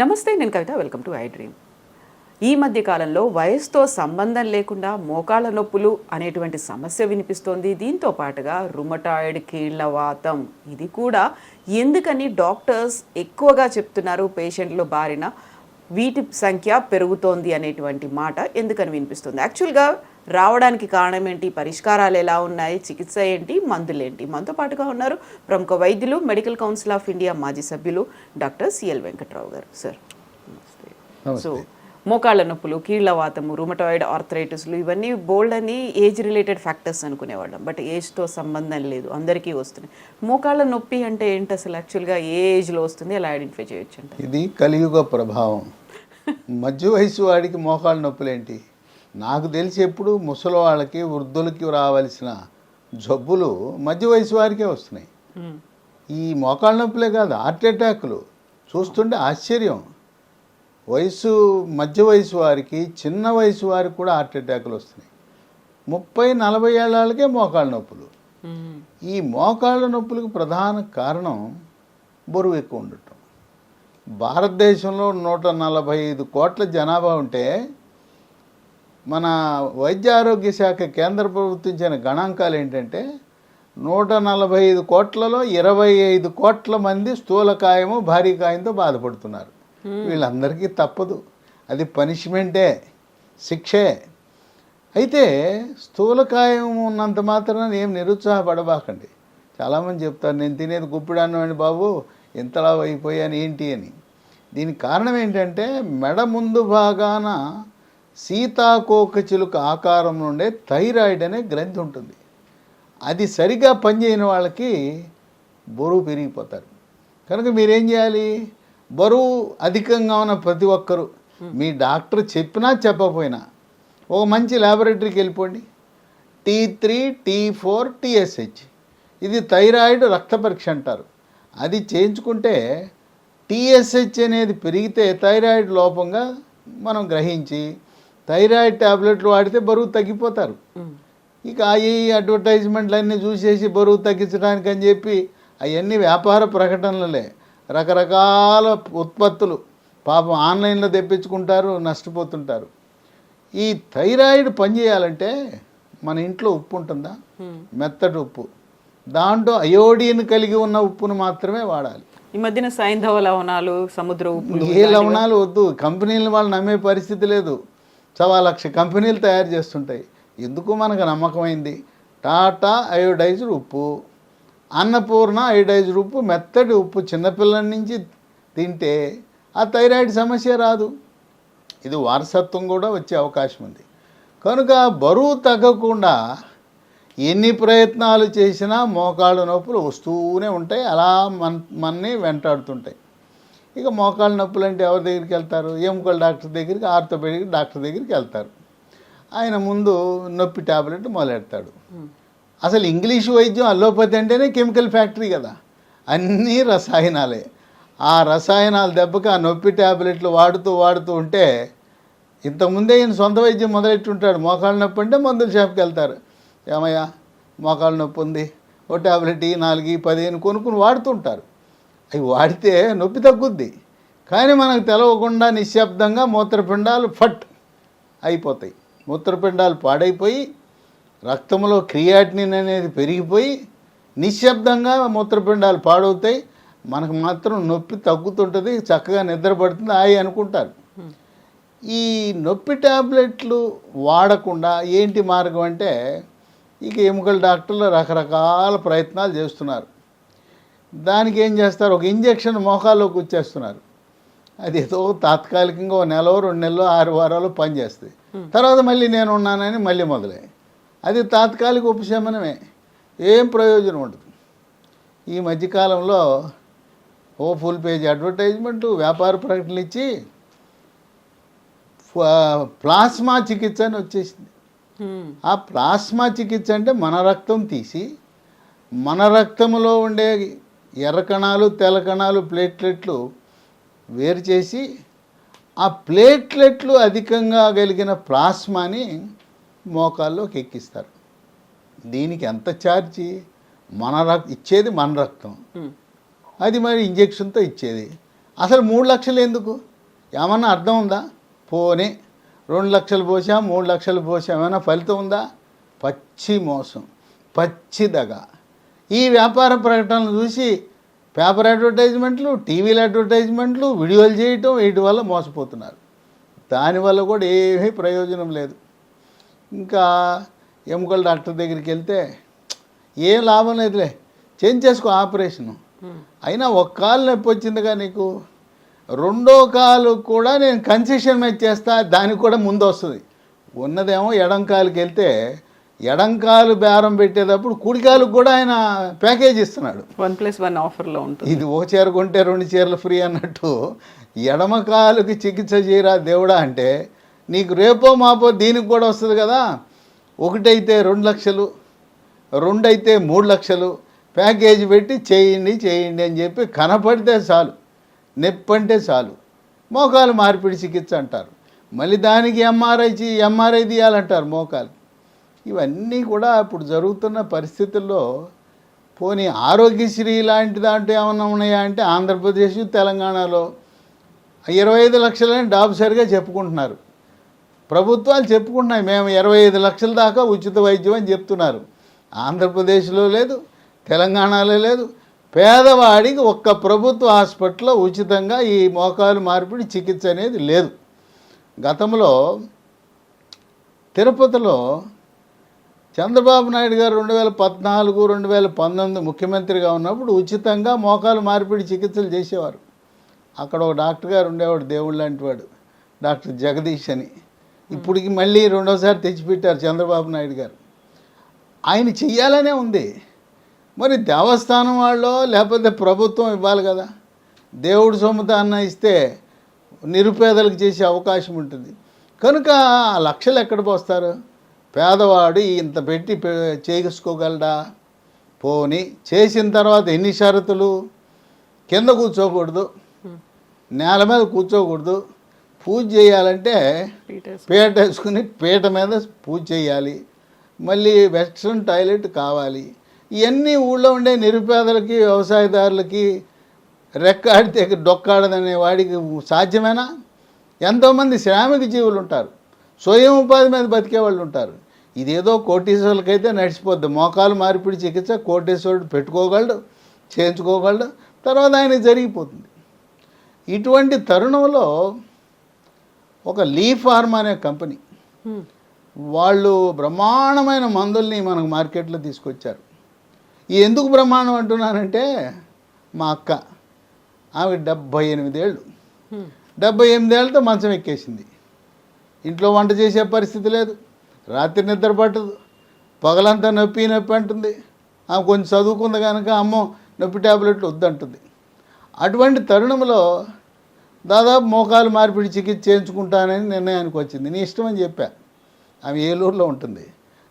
నమస్తే నేను కవిత. Welcome to iDream. ఈ మధ్య కాలంలో వయసుతో సంబంధం లేకుండా మోకాళ్ళ నొప్పులు అనేటువంటి సమస్య వినిపిస్తోంది. దీంతో పాటుగా రుమటాయిడ్ కీళ్ళ వాతం. ఇది కూడా ఎందుకని డాక్టర్స్ ఎక్కువగా చెప్తున్నారు? పేషెంట్లు బారిన వీటి సంఖ్య పెరుగుతోంది అనేటువంటి మాట ఎందుకని వినిపిస్తుంది? యాక్చువల్గా రావడానికి కారణం ఏంటి? పరిష్కారాలు ఎలా ఉన్నాయి? చికిత్స ఏంటి? మందులేంటి మనతో పాటుగా ఉన్నారు ప్రముఖ వైద్యులు మెడికల్ కౌన్సిల్ ఆఫ్ ఇండియా మాజీ సభ్యులు డాక్టర్ సిఎల్ వెంకట్రావు గారు. సార్ సో మోకాళ్ళ నొప్పులు కీళ్ళ వాతము రుమటాయిడ్ ఆర్థరైటిస్లు ఇవన్నీ బోల్డ్ అని ఏజ్ రిలేటెడ్ ఫ్యాక్టర్స్ అనుకునేవాళ్ళం. బట్ ఏజ్తో సంబంధం లేదు. అందరికీ వస్తున్నాయి. మోకాళ్ళ నొప్పి అంటే ఏంటి అసలు? యాక్చువల్గా ఏ ఏజ్లో వస్తుంది? ఎలా ఐడెంటిఫై చేయొచ్చు అంటే ఇది కలియుగ ప్రభావం. మధ్య వయసు వాడికి మోకాళ్ళ నొప్పులేంటి? నాకు తెలిసి ఎప్పుడు ముసలి వాళ్ళకి వృద్ధులకి రావాల్సిన జబ్బులు మధ్య వయసు వారికే వస్తున్నాయి. ఈ మోకాళ్ళ నొప్పులే కాదు హార్ట్ అటాక్లు. చూస్తుంటే ఆశ్చర్యం. వయసు మధ్య వయసు వారికి చిన్న వయసు వారికి కూడా హార్ట్ అటాక్లు వస్తున్నాయి. ముప్పై నలభై ఏళ్ళకే మోకాళ్ళ నొప్పులు. ఈ మోకాళ్ళ నొప్పులకు ప్రధాన కారణం బరువు ఎక్కువ ఉండటం. భారతదేశంలో నూట నలభై ఐదు కోట్ల జనాభా ఉంటే మన వైద్య ఆరోగ్య శాఖ కేంద్ర ప్రభుత్వం ఇచ్చిన గణాంకాలు ఏంటంటే నూట నలభై ఐదు కోట్లలో ఇరవై ఐదు కోట్ల మంది స్థూలకాయము భారీ కాయంతో బాధపడుతున్నారు. వీళ్ళందరికీ తప్పదు. అది పనిష్మెంటే శిక్షే. అయితే స్థూలకాయం ఉన్నంత మాత్రాన ఏం నిరుత్సాహపడబాకండి. చాలామంది చెప్తారు నేను తినేది గుప్పిడాను అండి బాబు ఇంతలా అయిపోయాను ఏంటి అని. దీనికి కారణం ఏంటంటే మెడ ముందు భాగాన సీతాకోక చిలుక ఆకారం నుండే థైరాయిడ్ అనే గ్రంథి ఉంటుంది. అది సరిగా పనిచేయని వాళ్ళకి బరువు పెరిగిపోతారు. కనుక మీరేం చేయాలి? బరువు అధికంగా ఉన్న ప్రతి ఒక్కరూ మీ డాక్టర్ చెప్పినా చెప్పకపోయినా ఒక మంచి ల్యాబొరేటరీకి వెళ్ళిపోండి. T three T four TSH ఇది థైరాయిడ్ రక్త పరీక్ష అంటారు. అది చేయించుకుంటే టీఎస్హెచ్ అనేది పెరిగితే థైరాయిడ్ లోపంగా మనం గ్రహించి థైరాయిడ్ ట్యాబ్లెట్లు వాడితే బరువు తగ్గిపోతారు. ఇక ఈ అడ్వర్టైజ్మెంట్లు అన్నీ చూసేసి బరువు తగ్గించడానికి అని చెప్పి అవన్నీ వ్యాపార ప్రకటనలే రకరకాల ఉత్పత్తులు పాపం ఆన్లైన్లో తెప్పించుకుంటారు నష్టపోతుంటారు. ఈ థైరాయిడ్ పనిచేయాలంటే మన ఇంట్లో ఉప్పు ఉంటుందా? మెత్తటి ఉప్పు. దాంట్లో అయోడిన్ కలిగి ఉన్న ఉప్పును మాత్రమే వాడాలి. ఈ మధ్యన సైంధవ లవణాలు సముద్ర ఉప్పులు ఏ లవణాలు వద్దు. కంపెనీలు వాళ్ళు నమ్మే పరిస్థితి లేదు. సవా లక్ష కంపెనీలు తయారు చేస్తుంటాయి. ఎందుకు మనకు నమ్మకమైంది? టాటా అయోడైజ్డ్ ఉప్పు అన్నపూర్ణ అయోడైజ్డ్ ఉప్పు మెత్తటి ఉప్పు చిన్నపిల్లల నుంచి తింటే ఆ థైరాయిడ్ సమస్య రాదు. ఇది వారసత్వం కూడా వచ్చే అవకాశం ఉంది. కనుక బరువు తగ్గకుండా ఎన్ని ప్రయత్నాలు చేసినా మోకాళ్ళ నొప్పులు వస్తూనే ఉంటాయి. అలా మన మనని వెంటాడుతుంటాయి. ఇక మోకాళ్ళ నొప్పులు అంటే ఎవరి దగ్గరికి వెళ్తారు? ఎముకల డాక్టర్ దగ్గరికి ఆర్థోపెడిక్ డాక్టర్ దగ్గరికి వెళ్తారు. ఆయన ముందు నొప్పి టాబ్లెట్ మొదలెడతాడు. అసలు ఇంగ్లీష్ వైద్యం అల్లోపతి అంటేనే కెమికల్ ఫ్యాక్టరీ కదా. అన్నీ రసాయనాలే. ఆ రసాయనాల దెబ్బకి ఆ నొప్పి టాబ్లెట్లు వాడుతూ వాడుతూ ఉంటే ఇంతకుముందే ఈయన సొంత వైద్యం మొదలెట్టి ఉంటాడు మోకాళ్ళ నొప్పి అంటే మందుల షాప్కి వెళ్తారు. ఏమయ్యా మోకాళ్ళ నొప్పి ఉంది. ఓ టాబ్లెట్ ఈ నాలుగు ఈ పది అని కొనుక్కుని వాడుతుంటారు అవి వాడితే నొప్పి తగ్గుద్ది. కానీ మనకు తెలవకుండా నిశ్శబ్దంగా మూత్రపిండాలు ఫట్ అయిపోతాయి. మూత్రపిండాలు పాడైపోయి రక్తంలో క్రియాటినిన్ అనేది పెరిగిపోయి నిశ్శబ్దంగా మూత్రపిండాలు పాడవుతాయి. మనకు మాత్రం నొప్పి తగ్గుతుంటుంది చక్కగా నిద్రపడుతుంది ఆయి అనుకుంటారు. ఈ నొప్పి ట్యాబ్లెట్లు వాడకుండా ఏంటి మార్గం అంటే ఇక ఎముకల డాక్టర్లు రకరకాల ప్రయత్నాలు చేస్తున్నారు. దానికి ఏం చేస్తారు? ఒక ఇంజెక్షన్ మోకాల్లోకి వచ్చేస్తున్నారు. అది ఏదో తాత్కాలికంగా ఒక నెల రెండు నెలలు ఆరు వారాలు పనిచేస్తుంది తర్వాత మళ్ళీ నేను ఉన్నానని మళ్ళీ మొదలై. అది తాత్కాలిక ఉపశమనమే. ఏం ప్రయోజనం ఉండదు. ఈ మధ్యకాలంలో ఓ ఫుల్ పేజ్ అడ్వర్టైజ్మెంట్ వ్యాపార ప్రకటనలు ఇచ్చి ప్లాస్మా చికిత్స అని వచ్చేసింది. ఆ ప్లాస్మా చికిత్స అంటే మన రక్తం తీసి మన రక్తంలో ఉండే ఎర్ర కణాలు తెల్ల కణాలు ప్లేట్లెట్లు వేరు చేసి ఆ ప్లేట్లెట్లు అధికంగా కలిగిన ప్లాస్మాని మోకాల్లోకి ఎక్కిస్తారు. దీనికి ఎంత ఛార్జీ? మన రక్ ఇచ్చేది మన రక్తం. అది మరి ఇంజెక్షన్తో ఇచ్చేది. అసలు మూడు లక్షలు ఎందుకు? ఏమన్నా అర్థం ఉందా? పోనీ. రెండు లక్షలు పోసాం మూడు లక్షలు పోసాం. ఏమైనా ఫలితం ఉందా? పచ్చి మోసం పచ్చి దగ. ఈ వ్యాపార ప్రకటనలు చూసి పేపర్ అడ్వర్టైజ్మెంట్లు టీవీల అడ్వర్టైజ్మెంట్లు వీడియోలు చేయటం వీటి వల్ల మోసపోతున్నారు. దానివల్ల కూడా ఏమీ ప్రయోజనం లేదు. ఇంకా ఎముకల డాక్టర్ దగ్గరికి వెళ్తే ఏం లాభం లేదులే చేంజ్ చేసుకో ఆపరేషను అయినా ఒక కాలు నొప్పి వచ్చిందిగా నీకు? రెండో కాలు కూడా నేను కన్సెషన్ మీద చేస్తా దానికి కూడా ముందు వస్తుంది ఉన్నదేమో ఎడం కాలుకి వెళ్తే ఎడం కాలు బేరం పెట్టేటప్పుడు కుడి కాలుకి కూడా ఆయన ప్యాకేజ్ ఇస్తున్నాడు. వన్ ప్లస్ వన్ ఆఫర్లో ఉంటుంది. ఇది ఒక చీర కొంటే రెండు చీరలు ఫ్రీ అన్నట్టు ఎడమ కాలుకి చికిత్స చేయరా దేవుడా అంటే నీకు రేపో మాపో దీనికి కూడా వస్తుంది కదా. ఒకటైతే రెండు లక్షలు రెండు అయితే మూడు లక్షలు ప్యాకేజీ పెట్టి చేయండి చేయండి అని చెప్పి కనపడితే చాలు నొప్పి అంటే చాలు. మోకాలు మార్పిడి చికిత్స అంటారు. మళ్ళీ దానికి ఎంఆర్ఐ ఎంఆర్ఐ తీయాలంటారు మోకాలు. ఇవన్నీ కూడా ఇప్పుడు జరుగుతున్న పరిస్థితుల్లో పోనీ ఆరోగ్యశ్రీ లాంటి దాంట్లో ఏమైనా ఉన్నాయా అంటే ఆంధ్రప్రదేశ్ తెలంగాణలో ఇరవై ఐదు లక్షలని డాబ్సరిగా చెప్పుకుంటున్నారు. ప్రభుత్వాలు చెప్పుకుంటున్నాయి మేము ఇరవై ఐదు లక్షల దాకా ఉచిత వైద్యం అని చెప్తున్నారు. ఆంధ్రప్రదేశ్లో లేదు తెలంగాణలో లేదు. పేదవాడికి ఒక్క ప్రభుత్వ హాస్పిటల్లో ఉచితంగా ఈ మోకాలు మార్పిడి చికిత్స అనేది లేదు. గతంలో తిరుపతిలో చంద్రబాబు నాయుడు గారు రెండు వేల పద్నాలుగు రెండు వేల పంతొమ్మిది ముఖ్యమంత్రిగా ఉన్నప్పుడు ఉచితంగా మోకాలు మార్పిడి చికిత్సలు చేసేవారు. అక్కడ ఒక డాక్టర్ గారు ఉండేవాడు దేవుడు లాంటి వాడు డాక్టర్ జగదీష్ అని. ఇప్పటికి మళ్ళీ రెండోసారి తెచ్చిపెట్టారు చంద్రబాబు నాయుడు గారు. ఆయన చెయ్యాలనే ఉంది. మరి దేవస్థానం వాళ్ళు లేకపోతే ప్రభుత్వం ఇవ్వాలి కదా. దేవుడు సొమ్ముతాన్న ఇస్తే నిరుపేదలకు చేసే అవకాశం ఉంటుంది. కనుక ఆ లక్షలు ఎక్కడ పోస్తారు? పేదవాడు ఇంత పెట్టి చేసుకోగలడా పోని చేసిన తర్వాత ఎన్ని షరతులు? కింద కూర్చోకూడదు. నేల మీద కూర్చోకూడదు. పూజ చేయాలంటే పీట వేసుకుని పీట మీద పూజ చేయాలి. మళ్ళీ వెస్ట్రన్ టాయిలెట్ కావాలి. ఇవన్నీ ఊళ్ళో ఉండే నిరుపేదలకి వ్యవసాయదారులకి రెక్కాడితే డొక్కాడదనే వాడికి సాధ్యమేనా? ఎంతోమంది శ్రామిక జీవులు ఉంటారు. స్వయం ఉపాధి మీద బతికే వాళ్ళు ఉంటారు. ఇదేదో కోటీశ్వరులకైతే నడిచిపోద్ది. మోకాలు మార్పిడి చికిత్స కోటీశ్వరుడు పెట్టుకోగలడు చేయించుకోగలడు తర్వాత ఆయనకి జరిగిపోతుంది. ఇటువంటి తరుణంలో ఒక లీ ఫార్మ్ అనే కంపెనీ వాళ్ళు బ్రహ్మాండమైన మందుల్ని మనకు మార్కెట్లో తీసుకొచ్చారు. ఈ ఎందుకు బ్రహ్మాండం అంటున్నానంటే మా అక్క ఆమె డెబ్భై ఎనిమిదేళ్ళు డెబ్భై ఎనిమిదేళ్ళతో మంచం ఎక్కేసింది. ఇంట్లో వంట చేసే పరిస్థితి లేదు. రాత్రి నిద్ర పట్టదు. పగలంతా నొప్పి నొప్పి అంటుంది. ఆమె కొంచెం చదువుకుంది కనుక అమ్మో నొప్పి ట్యాబ్లెట్లు వద్దంటుంది. అటువంటి తరుణంలో దాదాపు మోకాలు మార్పిడి చికిత్స చేయించుకుంటానని నిర్ణయానికి వచ్చింది. నీ ఇష్టం అని చెప్పా. ఆమె ఏలూరులో ఉంటుంది?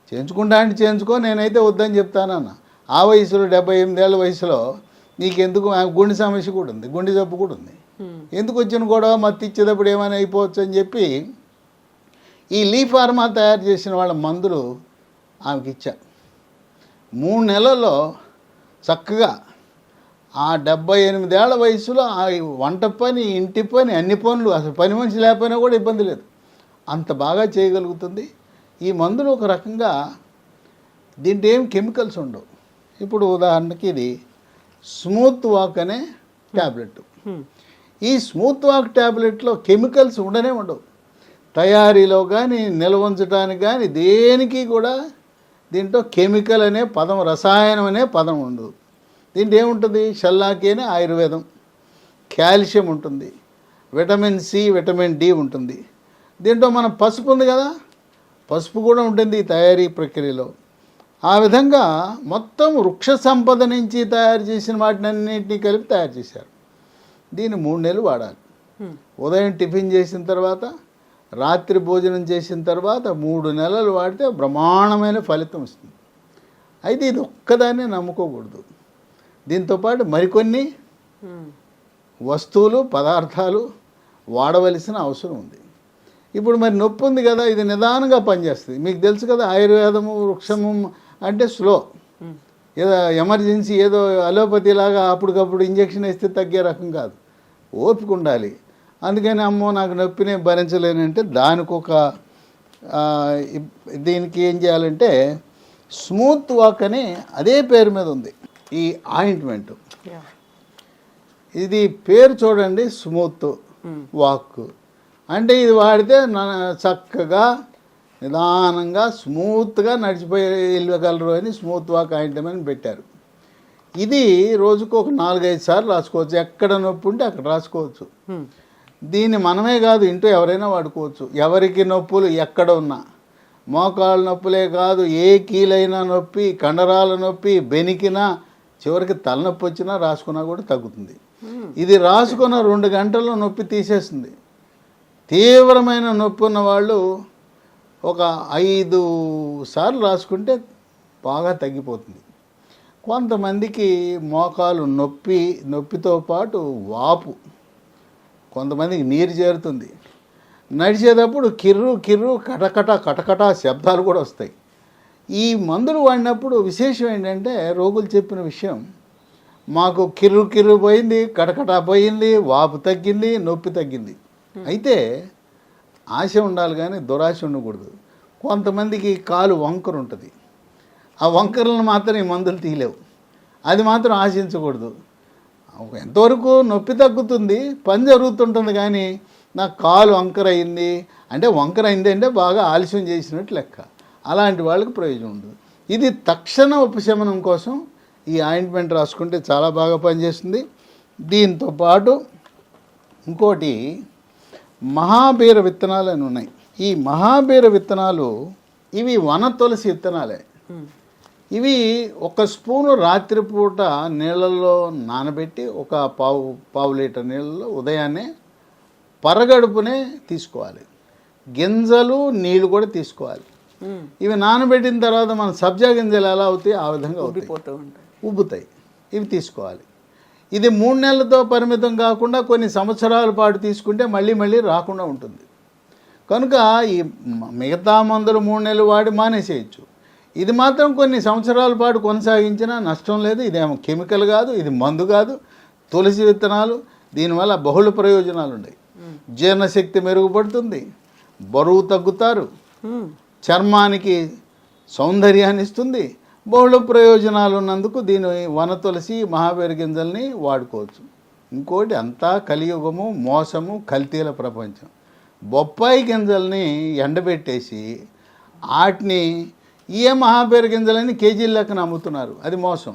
చేయించుకుంటా అంటే చేయించుకో నేనైతే వద్దని చెప్తానన్న ఆ వయసులో డెబ్బై ఎనిమిదేళ్ళ వయసులో నీకెందుకు? ఆమె గుండె సమస్య కూడా ఉంది. గుండె జబ్బు కూడా ఉంది. ఎందుకు వచ్చిన గొడవ? మత్తి ఇచ్చేటప్పుడు ఏమైనా అయిపోవచ్చు అని చెప్పి ఈ లీ ఫార్మా తయారు చేసిన వాళ్ళ మందులు ఆమెకి ఇచ్చా. మూడు నెలల్లో చక్కగా ఆ డెబ్బై ఎనిమిదేళ్ళ వయసులో ఆ వంట పని ఇంటి పని అన్ని పనులు అసలు పని మనిషి లేకపోయినా కూడా ఇబ్బంది లేదు. అంత బాగా చేయగలుగుతుంది. ఈ మందులు ఒక రకంగా దీంట్లో ఏం కెమికల్స్ ఉండవు. ఇప్పుడు ఉదాహరణకి ఇది స్మూత్ వాక్ అనే ట్యాబ్లెట్ ఈ స్మూత్ వాక్ ట్యాబ్లెట్లో కెమికల్స్ ఉండనే ఉండవు. తయారీలో కానీ నిల్వ ఉంచడానికి కానీ దేనికి కూడా దీంట్లో కెమికల్ అనే పదం రసాయనం అనే పదం ఉండదు. దీంట్లో ఏముంటుంది? షల్లాకి అనే ఆయుర్వేదం. కాల్షియం ఉంటుంది. విటమిన్ సి విటమిన్ డి ఉంటుంది. దీంట్లో మన పసుపు ఉంది కదా? పసుపు కూడా ఉంటుంది ఈ తయారీ ప్రక్రియలో. ఆ విధంగా మొత్తం వృక్ష సంపద నుంచి తయారు చేసిన వాటిని అన్నింటినీ కలిపి తయారు చేశారు. దీన్ని మూడు నెలలు వాడాలి. ఉదయం టిఫిన్ చేసిన తర్వాత రాత్రి భోజనం చేసిన తర్వాత మూడు నెలలు వాడితే బ్రహ్మాండమైన ఫలితం వస్తుంది. అయితే ఇది ఒక్కదాన్నే నమ్ముకోకూడదు. దీంతోపాటు మరికొన్ని వస్తువులు పదార్థాలు వాడవలసిన అవసరం ఉంది. ఇప్పుడు మరి నొప్పి ఉంది కదా ఇది నిదానంగా పనిచేస్తుంది. మీకు తెలుసు కదా ఆయుర్వేదము వృక్షము అంటే స్లో. ఏదో ఎమర్జెన్సీ ఏదో అలోపతి లాగా అప్పటికప్పుడు ఇంజక్షన్ వేస్తే తగ్గే రకం కాదు. ఓపిక ఉండాలి. అందుకని అమ్మో నాకు నొప్పిని భరించలేనంటే దానికి ఒక దీనికి ఏం చేయాలంటే స్మూత్ వాక్ అని అదే పేరు మీద ఉంది ఈ ఆయింట్మెంట్. ఇది పేరు చూడండి స్మూత్ వాక్. అంటే ఇది వాడితే చక్కగా నిదానంగా స్మూత్గా నడిచిపోయి వెళ్ళగలరు అని స్మూత్ వాక్ ఆయింట్మెంట్ పెట్టారు. ఇది రోజుకు ఒక నాలుగైదు సార్లు రాసుకోవచ్చు. ఎక్కడ నొప్పి ఉంటే అక్కడ రాసుకోవచ్చు. దీన్ని మనమే కాదు ఇంటూ ఎవరైనా వాడుకోవచ్చు. ఎవరికి నొప్పులు ఎక్కడ ఉన్నా. మోకాళ్ళ నొప్పులే కాదు ఏ కీలైనా నొప్పి కండరాల నొప్పి బెనికినా చివరికి తలనొప్పి వచ్చినా రాసుకున్నా కూడా తగ్గుతుంది. ఇది రాసుకున్న రెండు గంటల్లో నొప్పి తీసేస్తుంది తీవ్రమైన నొప్పి ఉన్న వాళ్ళు ఒక ఐదు సార్లు రాసుకుంటే బాగా తగ్గిపోతుంది. కొంతమందికి మోకాలు నొప్పి నొప్పితో పాటు వాపు. కొంతమందికి నీరు చేరుతుంది. నడిచేటప్పుడు కిర్రు కిర్రు కటకట కటకట శబ్దాలు కూడా వస్తాయి. ఈ మందులు వాడినప్పుడు విశేషం ఏంటంటే రోగులు చెప్పిన విషయం మాకు కిర్రు కిర్రు పోయింది కటకట పోయింది వాపు తగ్గింది నొప్పి తగ్గింది. అయితే ఆశ ఉండాలి కానీ దురాశ ఉండకూడదు. కొంతమందికి కాలు వంకర ఉంటుంది. ఆ వంకరలను మాత్రం ఈ మందులు తీయలేవు. అది మాత్రం ఆశించకూడదు. ఎంతవరకు నొప్పి తగ్గుతుంది? పని జరుగుతుంటుంది కానీ నా కాలు వంకర అయింది అంటే వంకర అయింది అంటే బాగా ఆలస్యం చేసినట్టు లెక్క. అలాంటి వాళ్ళకి ప్రయోజనం ఉండదు. ఇది తక్షణ ఉపశమనం కోసం ఈ ఆయింట్మెంట్ రాసుకుంటే చాలా బాగా పనిచేస్తుంది. దీంతో పాటు ఇంకోటి మహాబీర విత్తనాలు అని ఉన్నాయి. ఈ మహాబీర విత్తనాలు ఇవి వన తులసి విత్తనాలే ఇవి ఒక స్పూను రాత్రిపూట నీళ్ళల్లో నానబెట్టి ఒక పావు పావు లీటర్ నీళ్ళలో ఉదయాన్నే పరగడుపునే తీసుకోవాలి. గింజలు నీళ్ళు కూడా తీసుకోవాలి. ఇవి నానబెట్టిన తర్వాత మన సబ్జా గింజలు ఎలా అవుతాయి? ఆ విధంగా అవుతాయి. ఉబ్బుతాయి. ఇవి తీసుకోవాలి. ఇది మూడు నెలలతో పరిమితం కాకుండా కొన్ని సంవత్సరాల పాటు తీసుకుంటే మళ్ళీ మళ్ళీ రాకుండా ఉంటుంది. కనుక ఈ మిగతా మందులు మూడు నెలలు వాడి మానేసేయచ్చు. ఇది మాత్రం కొన్ని సంవత్సరాల పాటు కొనసాగించినా నష్టం లేదు. ఇదేమో కెమికల్ కాదు ఇది మందు కాదు. తులసి విత్తనాలు దీనివల్ల బహుళ ప్రయోజనాలు ఉన్నాయి జీర్ణశక్తి మెరుగుపడుతుంది బరువు తగ్గుతారు. చర్మానికి సౌందర్యాన్ని ఇస్తుంది. బహుళ ప్రయోజనాలు ఉన్నందుకు దీని వన తులసి మహాబేరు గింజల్ని వాడుకోవచ్చు. ఇంకోటి అంతా కలియుగము మోసము కల్తీల ప్రపంచం. బొప్పాయి గింజల్ని ఎండబెట్టేసి వాటిని ఏ మహాబేరు గింజలని కేజీల లెక్కన అమ్ముతున్నారు. అది మోసం.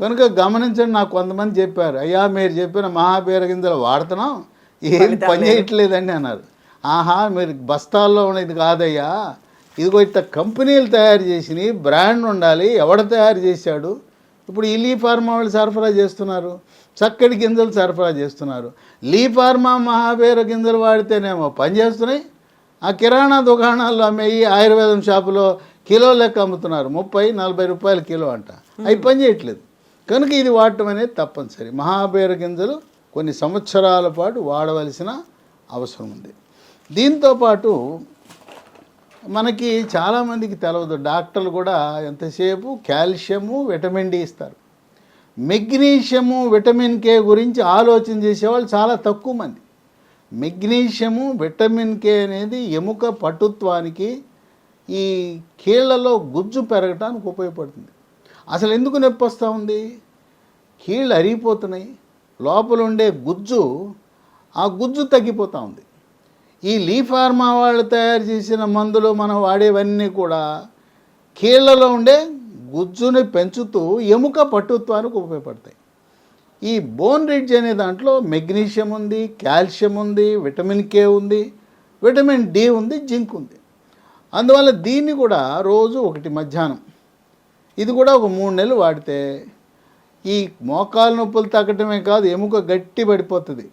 కనుక గమనించండి నాకు కొంతమంది చెప్పారు అయ్యా మీరు చెప్పిన మహాబీర గింజలు వాడుతున్నాం ఏం పని చేయట్లేదండి అన్నారు. ఆహా మీరు బస్తాల్లో ఉన్నది కాదయ్యా. ఇదిగో ఇట్లా కంపెనీలు తయారు చేసినవి బ్రాండ్ ఉండాలి ఎవడ తయారు చేశాడు? ఇప్పుడు ఈ లీ ఫార్మా వాళ్ళు సరఫరా చేస్తున్నారు చక్కటి గింజలు సరఫరా చేస్తున్నారు. లీ ఫార్మా మహాబీర గింజలు వాడితేనేమో పని చేస్తున్నాయి. ఆ కిరాణా దుకాణాల్లో అమ్మేయి ఆయుర్వేదం షాపులో కిలో లెక్క అమ్ముతున్నారు. ముప్పై నలభై రూపాయల కిలో అంట. అవి పని చేయట్లేదు. కనుక ఇది వాడటం అనేది తప్పనిసరి. మహాబీర గింజలు కొన్ని సంవత్సరాల పాటు వాడవలసిన అవసరం ఉంది. దీంతో పాటు మనకి చాలామందికి తెలవదు. డాక్టర్లు కూడా ఎంతసేపు కాల్షియము విటమిన్ డి ఇస్తారు. మెగ్నీషియము విటమిన్ కే గురించి ఆలోచన చేసేవాళ్ళు చాలా తక్కువ మంది. మెగ్నీషియము విటమిన్ కే అనేది ఎముక పటుత్వానికి ఈ కీళ్ళలో గుజ్జు పెరగటానికి ఉపయోగపడుతుంది. అసలు ఎందుకు నొప్పి వస్తూ ఉంది? కీళ్ళు అరిగిపోతున్నాయి. లోపల ఉండే గుజ్జు ఆ గుజ్జు తగ్గిపోతూ ఉంది. ఈ లీఫార్మా వాళ్ళు తయారు చేసిన మందులు మనం వాడేవన్నీ కూడా కీళ్ళలో ఉండే గుజ్జుని పెంచుతూ ఎముక పట్టుత్వానికి ఉపయోగపడతాయి. ఈ బోన్ రిడ్జ్ అనే దాంట్లో మెగ్నీషియం ఉంది కాల్షియం ఉంది విటమిన్ కే ఉంది విటమిన్ డి ఉంది జింక్ ఉంది. అందువల్ల దీన్ని కూడా రోజు ఒకటి మధ్యాహ్నం. ఇది కూడా ఒక మూడు నెలలు వాడితే ఈ మోకాలు నొప్పులు తగ్గటమే కాదు ఎముక గట్టి పడిపోతుంది.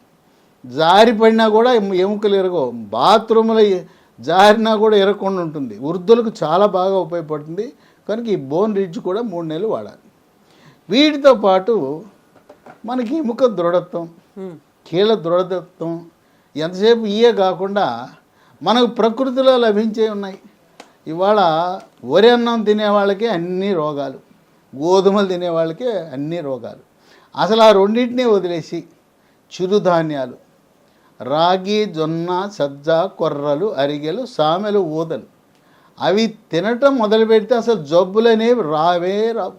జారి పడినా కూడా ఎము- ఎముకలు ఎరగవు. బాత్రూంలో జారినా కూడా ఎరగకుండా ఉంటుంది. వృద్ధులకు చాలా బాగా ఉపయోగపడుతుంది. కనుక ఈ బోన్ రిడ్జ్ కూడా మూడు నెలలు వాడాలి. వీటితో పాటు మనకి ఎముక దృఢత్వం. కీళ్ళ దృఢత్వం ఎంతసేపు ఇయే కాకుండా మనకు ప్రకృతిలో లభించే ఉన్నాయి. ఇవాళ వరి అన్నం తినే వాళ్ళకే అన్ని రోగాలు గోధుమలు తినే వాళ్ళకే అన్ని రోగాలు. అసలు ఆ రెండింటినీ వదిలేసి చిరుధాన్యాలు రాగి జొన్న సజ్జ కొర్రలు అరిగెలు సామెలు ఊదలు. అవి తినటం మొదలు పెడితే అసలు జబ్బులు అనేవి రావే రావు.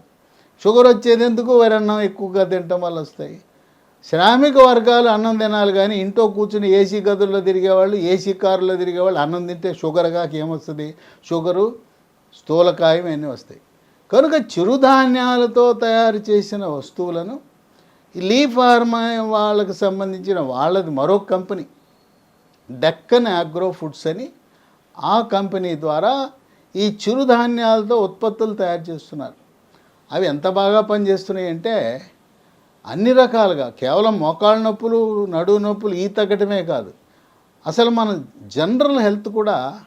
షుగర్ వచ్చేది ఎందుకు? వరి అన్నం ఎక్కువగా తినటం వల్ల వస్తాయి. శ్రామిక వర్గాలు అన్నం తినాలి కానీ ఇంట్లో కూర్చుని ఏసీ గదుల్లో తిరిగేవాళ్ళు ఏసీ కారులో తిరిగేవాళ్ళు అన్నం తింటే షుగర్గా ఏమొస్తుంది? షుగరు స్థూలకాయం అన్నీ వస్తాయి? కనుక చిరుధాన్యాలతో తయారు చేసిన వస్తువులను లీ ఫార్మా వాళ్ళకు సంబంధించిన వాళ్ళది మరో కంపెనీ డెక్కన్ అగ్రో ఫుడ్స్ అని ఆ కంపెనీ ద్వారా ఈ చిరుధాన్యాలతో ఉత్పత్తులు తయారు చేస్తున్నారు. అవి ఎంత బాగా పనిచేస్తున్నాయి అంటే అన్ని రకాలుగా. కేవలం మోకాళ్ళ నొప్పులు నడువు నొప్పులు ఈ తగ్గటమే కాదు. అసలు మన జనరల్ హెల్త్ కూడా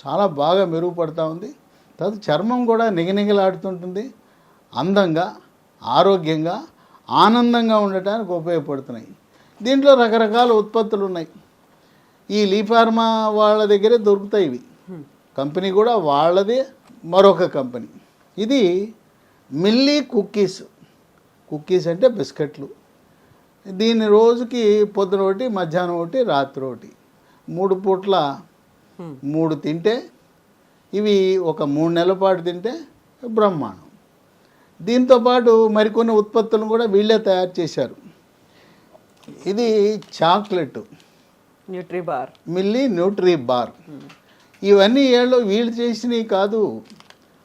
చాలా బాగా మెరుగుపడుతూ ఉంది. తర్వాత చర్మం కూడా నిగనిగలాడుతుంటుంది. అందంగా ఆరోగ్యంగా ఆనందంగా ఉండటానికి ఉపయోగపడుతున్నాయి. దీంట్లో రకరకాల ఉత్పత్తులు ఉన్నాయి. ఈ లీఫార్మా వాళ్ళ దగ్గరే దొరుకుతాయి ఇవి. కంపెనీ కూడా వాళ్ళదే మరొక కంపెనీ. ఇది మిల్లీ కుక్కీస్ కుక్కీస్ అంటే బిస్కెట్లు. దీన్ని రోజుకి పొద్దున ఒకటి మధ్యాహ్నం ఒకటి రాత్రి ఒకటి. మూడు పూట్ల మూడు తింటే ఇవి ఒక మూడు నెలల పాటు తింటే బ్రహ్మాండం. దీంతో పాటు మరికొన్ని ఉత్పత్తులను కూడా వీళ్ళే తయారు చేశారు. ఇది చాక్లెట్. న్యూట్రీ బార్ మిల్లీ న్యూట్రీ బార్ ఇవన్నీ ఏళ్ళు వీళ్ళు చేసినవి కాదు.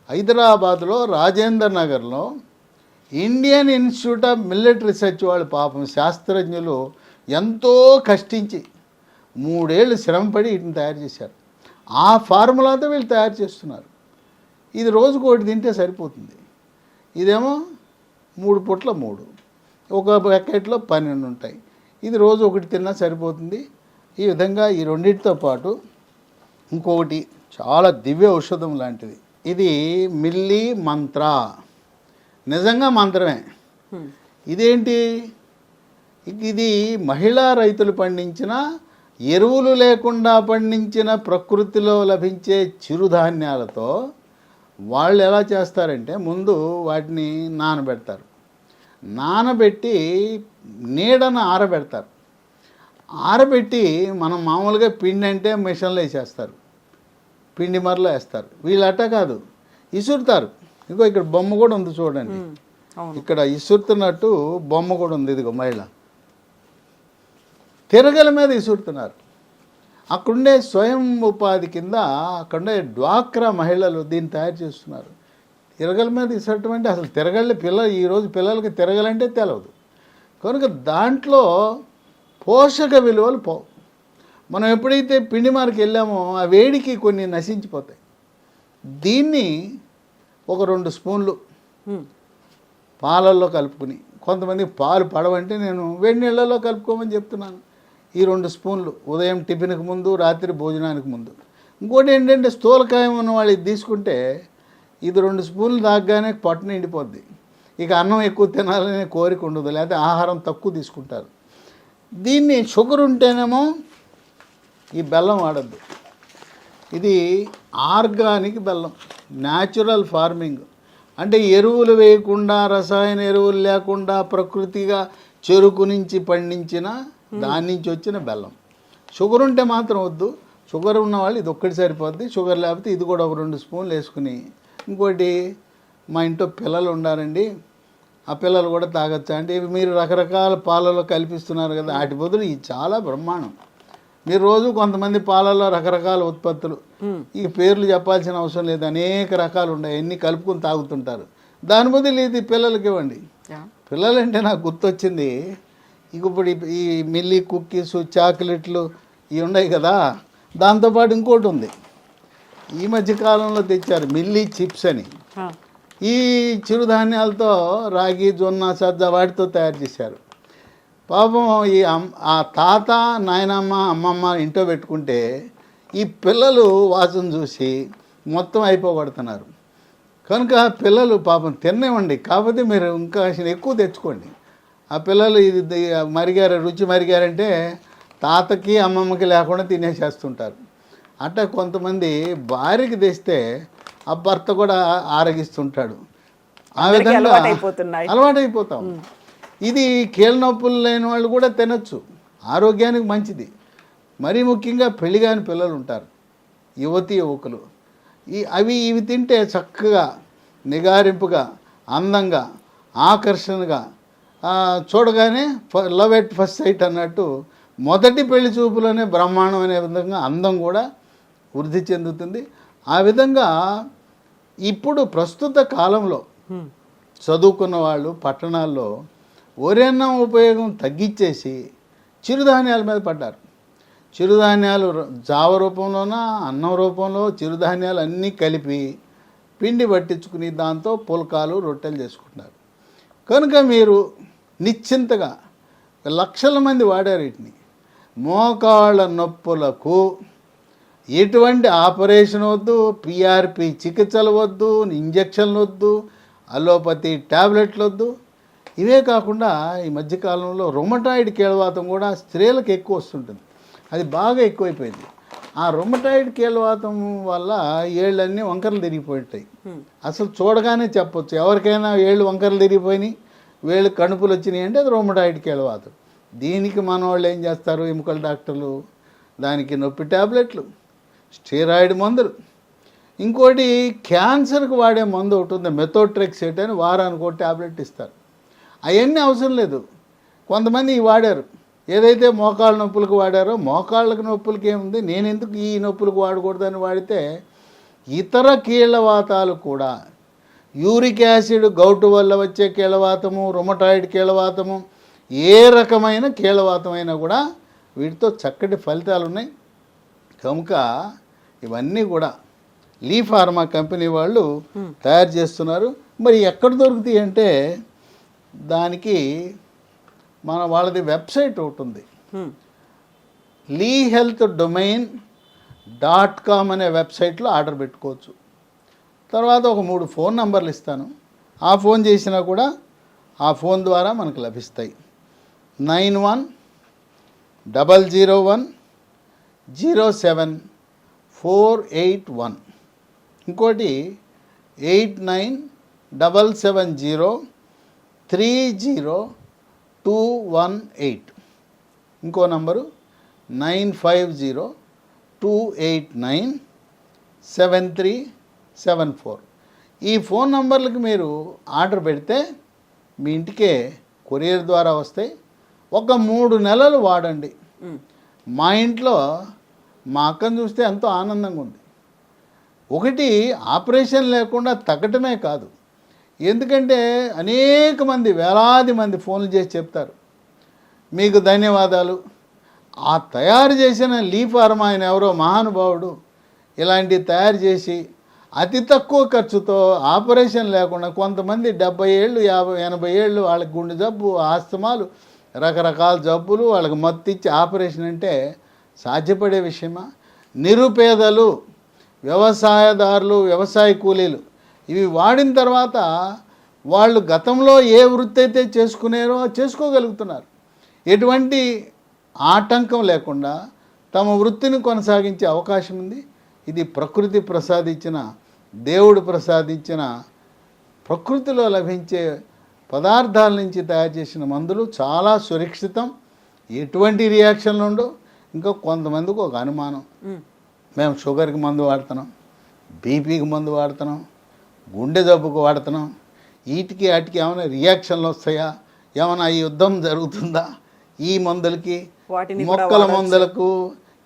హైదరాబాద్లో రాజేందర్ నగర్లో Indian Institute of Millet Research వాళ్ళు పాపం శాస్త్రజ్ఞులు ఎంతో కష్టించి మూడేళ్ళు శ్రమపడి వీటిని తయారు చేశారు. ఆ ఫార్ములాతో వీళ్ళు తయారు చేస్తున్నారు. ఇది రోజుకు ఒకటి తింటే సరిపోతుంది. ఇదేమో మూడు పుట్ల మూడు. ఒక ప్యాకెట్లో పన్నెండు ఉంటాయి. ఇది రోజు ఒకటి తిన్నా సరిపోతుంది. ఈ విధంగా ఈ రెండింటితో పాటు ఇంకొకటి చాలా దివ్య ఔషధం లాంటిది. ఇది మిల్లీ మంత్ర. నిజంగా మంత్రమే. ఇదేంటి? ఇది మహిళా రైతులు పండించిన ఎరువులు లేకుండా పండించిన ప్రకృతిలో లభించే చిరుధాన్యాలతో వాళ్ళు ఎలా చేస్తారంటే ముందు వాటిని నానబెడతారు. నానబెట్టి నీడను ఆరబెడతారు. ఆరబెట్టి మనం మామూలుగా పిండి అంటే మిషన్లో వేసేస్తారు. పిండి మరలో వేస్తారు. వీళ్ళు అట్ట కాదు. ఇసురుతారు. ఇగో ఇక్కడ బొమ్మ కూడా ఉంది చూడండి. ఇక్కడ ఇసురుతున్నట్టు బొమ్మ కూడా ఉంది ఇదిగో మహిళ. తిరగల మీద ఇసురుతున్నారు. అక్కడుండే స్వయం ఉపాధి కింద అక్కడుండే డ్వాక్రా మహిళలు దీన్ని తయారు చేస్తున్నారు. తిరగల మీద ఇసరటం అంటే అసలు తిరగళ్ళ పిల్లలు ఈరోజు పిల్లలకి తిరగలంటే తెలవదు. కనుక దాంట్లో పోషక విలువలు పోవు మనం ఎప్పుడైతే పిండి మార్కి వెళ్ళామో ఆ వేడికి కొన్ని నశించిపోతాయి. దీన్ని ఒక రెండు స్పూన్లు. పాలల్లో కలుపుకుని. కొంతమంది పాలు పడవంటే నేను వేడి నీళ్ళలో కలుపుకోమని చెప్తున్నాను. ఈ రెండు స్పూన్లు ఉదయం టిఫిన్కి ముందు రాత్రి భోజనానికి ముందు. ఇంకోటి ఏంటంటే స్థూలకాయం ఉన్న వాళ్ళు ఇది తీసుకుంటే ఇది రెండు స్పూన్లు తాగగానే పొట్ట నిండిపోద్ది. ఇక అన్నం ఎక్కువ తినాలనే కోరిక ఉండదు లేకపోతే ఆహారం తక్కువ తీసుకుంటారు. దీన్ని షుగర్ ఉంటేనేమో ఈ బెల్లం వాడద్దు. ఇది ఆర్గానిక్ బెల్లం. Natural farming. అంటే ఎరువులు వేయకుండా రసాయన ఎరువులు లేకుండా ప్రకృతిగా చెరుకు నుంచి పండించిన దాని నుంచి వచ్చిన బెల్లం. షుగర్ ఉంటే మాత్రం వద్దు. షుగర్ ఉన్న వాళ్ళు ఇది ఒక్కటి సరిపోద్ది. షుగర్ లేకపోతే ఇది కూడా ఒక రెండు స్పూన్లు వేసుకుని. ఇంకోటి మా ఇంట్లో పిల్లలు ఉండారండి. ఆ పిల్లలు కూడా తాగొచ్చా? అంటే ఇవి మీరు రకరకాల పాలలో కల్పిస్తున్నారు కదా. వాటి బదులు ఇది చాలా బ్రహ్మాండం. మీరు రోజు కొంతమంది పాలలో రకరకాల ఉత్పత్తులు. ఈ పేర్లు చెప్పాల్సిన అవసరం లేదు. అనేక రకాలు ఉన్నాయి. అన్నీ కలుపుకొని తాగుతుంటారు. దాని బదులు ఇది పిల్లలకి ఇవ్వండి. పిల్లలంటే నాకు గుర్తొచ్చింది. ఇక ఇప్పుడు ఈ- మిల్లీ కుక్కీస్ చాక్లెట్లు ఇవి ఉన్నాయి కదా. దాంతోపాటు ఇంకోటి ఉంది. ఈ మధ్య కాలంలో తెచ్చారు మిల్లీ చిప్స్ అని. ఈ చిరుధాన్యాలతో రాగి జొన్న సజ్జ వాటితో తయారు చేశారు. పాపం ఈ ఆ తాత నాయనమ్మ అమ్మమ్మ ఇంట్లో పెట్టుకుంటే ఈ పిల్లలు వాసన చూసి మొత్తం అయిపోగొడుతున్నారు. కనుక పిల్లలు పాపం తినేవ్వండి కాకపోతే మీరు ఇంకా ఎక్కువ తెచ్చుకోండి. ఆ పిల్లలు ఇది మరిగారు రుచి మరిగారంటే తాతకి అమ్మమ్మకి లేకుండా తినేసేస్తుంటారు. అట్లా కొంతమంది భార్యకి తెస్తే ఆ భర్త కూడా ఆరగిస్తుంటాడు. ఆ విధంగా. అలవాటైపోతాం. ఇది కీళ్ళ నొప్పులు లేని వాళ్ళు కూడా తినచ్చు. ఆరోగ్యానికి మంచిది. మరీ ముఖ్యంగా పెళ్ళి కాని పిల్లలు ఉంటారు. యువతి యువకులు. ఈ అవి ఇవి తింటే చక్కగా నిగారింపుగా అందంగా ఆకర్షణగా చూడగానే లవ్ ఎట్ ఫస్ట్ సైట్ అన్నట్టు మొదటి పెళ్ళి చూపులోనే బ్రహ్మాండం అనే విధంగా అందం కూడా వృద్ధి చెందుతుంది. ఆ విధంగా ఇప్పుడు ప్రస్తుత కాలంలో చదువుకున్న వాళ్ళు పట్టణాల్లో ఒరన్నం ఉపయోగం తగ్గించేసి చిరుధాన్యాల మీద పడ్డారు. చిరుధాన్యాలు జావ రూపంలోన అన్నం రూపంలో చిరుధాన్యాలు అన్నీ కలిపి పిండి పట్టించుకుని దాంతో పుల్కాలు రొట్టెలు చేసుకుంటున్నారు కనుక మీరు నిశ్చింతగా లక్షల మంది వాడారు వీటిని. మోకాళ్ళ నొప్పులకు ఎటువంటి ఆపరేషన్ వద్దు పిఆర్పి చికిత్సలు వద్దు ఇంజక్షన్లు వద్దు అలోపతి ట్యాబ్లెట్లు వద్దు ఇవే కాకుండా ఈ మధ్యకాలంలో రొమటాయిడ్ కీళ్ళవాతం కూడా స్త్రీలకు ఎక్కువ వస్తుంటుంది. అది బాగా ఎక్కువైపోయింది. ఆ రొమటాయిడ్ కీళ్ళవాతం వల్ల ఏళ్ళన్నీ వంకరలు తిరిగిపోయింటాయి అసలు చూడగానే చెప్పొచ్చు. ఎవరికైనా ఏళ్ళు వంకరలు తిరిగిపోయినాయి వేళ్ళు కణుపులు వచ్చినాయి అంటే అది రొమటాయిడ్ కీళ్ళవాతం దీనికి మన వాళ్ళు ఏం చేస్తారు? ఎముకల డాక్టర్లు దానికి నొప్పి ట్యాబ్లెట్లు స్టీరాయిడ్ మందులు. ఇంకోటి క్యాన్సర్కి వాడే మందు ఒకటి ఉంది మెథోట్రెక్సేట్ అని వారానికి ఒక ట్యాబ్లెట్ ఇస్తారు. అవన్నీ అవసరం లేదు. కొంతమంది వాడారు. ఏదైతే మోకాళ్ళ నొప్పులకు వాడారో మోకాళ్ళకి నొప్పులకి ఏముంది? నేను ఎందుకు ఈ నొప్పులకు వాడకూడదని వాడితే ఇతర కీళ్ళవాతాలు కూడా యూరిక్ యాసిడ్ గౌటు వల్ల వచ్చే కీళ్ళవాతము రొమటాయిడ్ కీళ్ళవాతము ఏ రకమైన కీళ్ళవాతం అయినా కూడా వీటితో చక్కటి ఫలితాలు ఉన్నాయి. కనుక ఇవన్నీ కూడా లీ ఫార్మా కంపెనీ వాళ్ళు తయారు చేస్తున్నారు. మరి ఎక్కడ దొరుకుతాయి అంటే దానికి మన వాళ్ళది వెబ్సైట్ ఒకటి ఉంది. Lee health domain dot com అనే వెబ్సైట్లో ఆర్డర్ పెట్టుకోవచ్చు. తర్వాత ఒక మూడు ఫోన్ నంబర్లు ఇస్తాను. ఆ ఫోన్ చేసినా కూడా ఆ ఫోన్ ద్వారా మనకు లభిస్తాయి. Nine one double zero one zero seven four eight one. ఇంకోటి eight nine double seven zero three zero two one eight ఇంకో number nine five zero two eight nine seven three seven four ఈ phone నంబర్లకు మీరు order పెడితే మీ ఇంటికే courier ద్వారా వస్తాయి ఒక మూడు నెలలు వాడండి. మా ఇంట్లో మా అక్కను చూస్తే ఎంతో ఆనందంగా ఉంది. ఒకటి ఆపరేషన్ లేకుండా తగ్గటమే కాదు. ఎందుకంటే అనేక మంది వేలాది మంది ఫోన్లు చేసి చెప్తారు. మీకు ధన్యవాదాలు. ఆ తయారు చేసిన లీ ఫార్మా ఆయన ఎవరో మహానుభావుడు. ఇలాంటివి తయారు చేసి అతి తక్కువ ఖర్చుతో ఆపరేషన్ లేకుండా కొంతమంది డెబ్బై ఏళ్ళు యాభై ఎనభై ఏళ్ళు వాళ్ళకి గుండె జబ్బు ఆస్తమాలు రకరకాల జబ్బులు వాళ్ళకి మత్తు ఇచ్చి ఆపరేషన్ అంటే సాధ్యపడే విషయమా? నిరుపేదలు వ్యవసాయదారులు వ్యవసాయ కూలీలు ఇవి వాడిన తర్వాత వాళ్ళు గతంలో ఏ వృత్తి అయితే చేసుకున్నారో చేసుకోగలుగుతున్నారు. ఎటువంటి ఆటంకం లేకుండా తమ వృత్తిని కొనసాగించే అవకాశం ఉంది. ఇది ప్రకృతి ప్రసాదించిన దేవుడు ప్రసాదించిన ప్రకృతిలో లభించే పదార్థాల నుంచి తయారు చేసిన మందులు చాలా సురక్షితం. ఎటువంటి రియాక్షన్లు ఉండవు. ఇంకా కొంతమందికి ఒక అనుమానం. మేము షుగర్కి మందు వాడుతున్నాం బీపీకి మందు వాడుతున్నాం గుండె జబ్బుకు వాడుతున్నాం. వీటికి వాటికి ఏమైనా రియాక్షన్లు వస్తాయా? ఏమైనా ఈ యుద్ధం జరుగుతుందా? ఈ మందులకి మొక్కల. మందులకు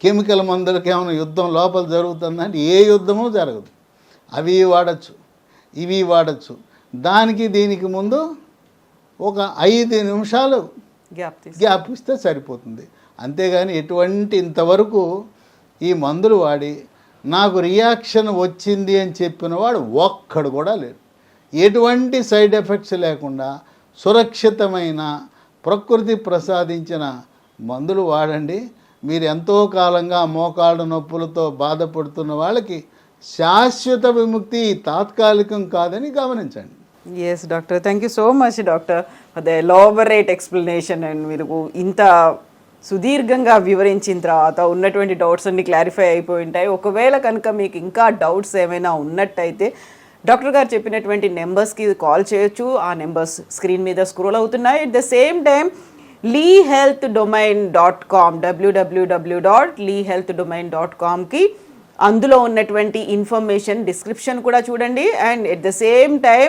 కెమికల్ మందులకు ఏమైనా యుద్ధం లోపల జరుగుతుందా అంటే ఏ యుద్ధమూ జరగదు. అవి వాడచ్చు ఇవి వాడచ్చు. దానికి దీనికి ముందు ఒక ఐదు నిమిషాలు గ్యాప్ ఇస్తే సరిపోతుంది. అంతేగాని ఎటువంటి ఇంతవరకు ఈ మందులు వాడి నాకు రియాక్షన్ వచ్చింది అని చెప్పిన వాడు ఒక్కడు కూడా లేడు. ఎటువంటి సైడ్ ఎఫెక్ట్స్ లేకుండా సురక్షితమైన ప్రకృతి ప్రసాదించిన మందులు వాడండి. మీరు ఎంతో కాలంగా మోకాళ్ళ నొప్పులతో బాధపడుతున్న వాళ్ళకి శాశ్వత విముక్తి తాత్కాలికం కాదని గమనించండి. Yes doctor thank you so much doctor for the elaborate explanation and మీరు ఇంత సుదీర్ఘంగా వివరించిన తర్వాత ఉన్నటువంటి డౌట్స్ అన్ని క్లారిఫై అయిపోయి ఉంటాయి ఒకవేళ కనుక మీకు ఇంకా డౌట్స్ ఏమైనా ఉన్నట్టయితే డాక్టర్ గారు చెప్పినటువంటి నెంబర్స్కి కాల్ చేయొచ్చు. ఆ నెంబర్స్ స్క్రీన్ మీద స్క్రోల్ అవుతున్నాయి. At the same time Lee health domain dot com WWW dot Lee health domain dot కామ్కి అందులో ఉన్నటువంటి ఇన్ఫర్మేషన్ డిస్క్రిప్షన్ కూడా చూడండి. And at the same time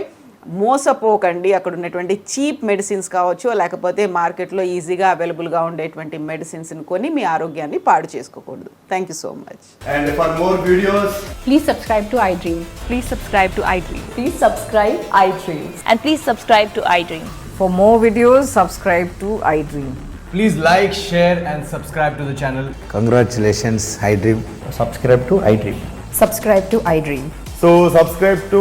మోసపోకండి అక్కడ ఉన్నటువంటి చీప్ మెడిసిన్స్ కావచ్చు లేకపోతే మార్కెట్లో ఈజీగా అవైలబుల్గా ఉండేటువంటి మెడిసిన్స్ని కొని మీ ఆరోగ్యాన్ని పాడు చేసుకోకూడదు thank you so much And for more videos, Please subscribe to iDream. Please subscribe to iDream. Please subscribe iDream. And please subscribe to iDream. For more videos, subscribe to iDream. please like, share, and subscribe to the channel. Congratulations, iDream. subscribe to iDream. Subscribe to iDream. So subscribe to